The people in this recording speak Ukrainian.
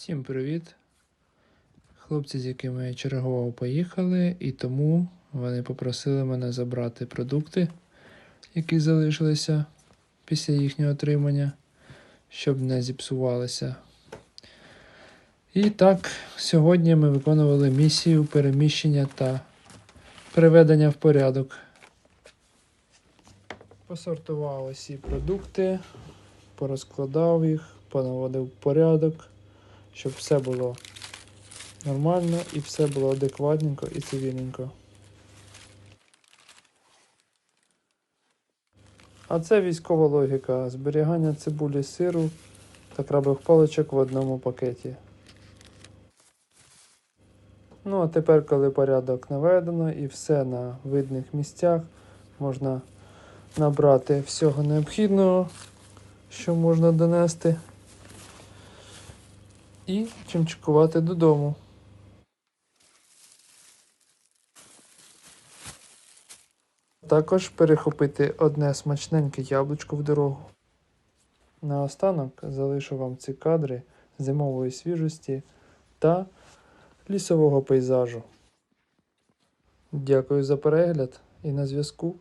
Всім привіт! Хлопці, з якими я чергував, поїхали, і тому вони попросили мене забрати продукти, які залишилися після їхнього отримання, щоб не зіпсувалися. І так, сьогодні ми виконували місію переміщення та приведення в порядок. Посортував усі продукти, порозкладав їх, понаводив порядок, щоб все було нормально і все було адекватненько і цивільненько. А це військова логіка зберігання цибулі сиру та крабових паличок в одному пакеті. Ну а тепер, коли порядок наведено і все на видних місцях, можна набрати всього необхідного, що можна донести, і чимчикувати додому. Також перехопити одне смачненьке яблучко в дорогу. Наостанок залишу вам ці кадри зимової свіжості та лісового пейзажу. Дякую за перегляд і на зв'язку.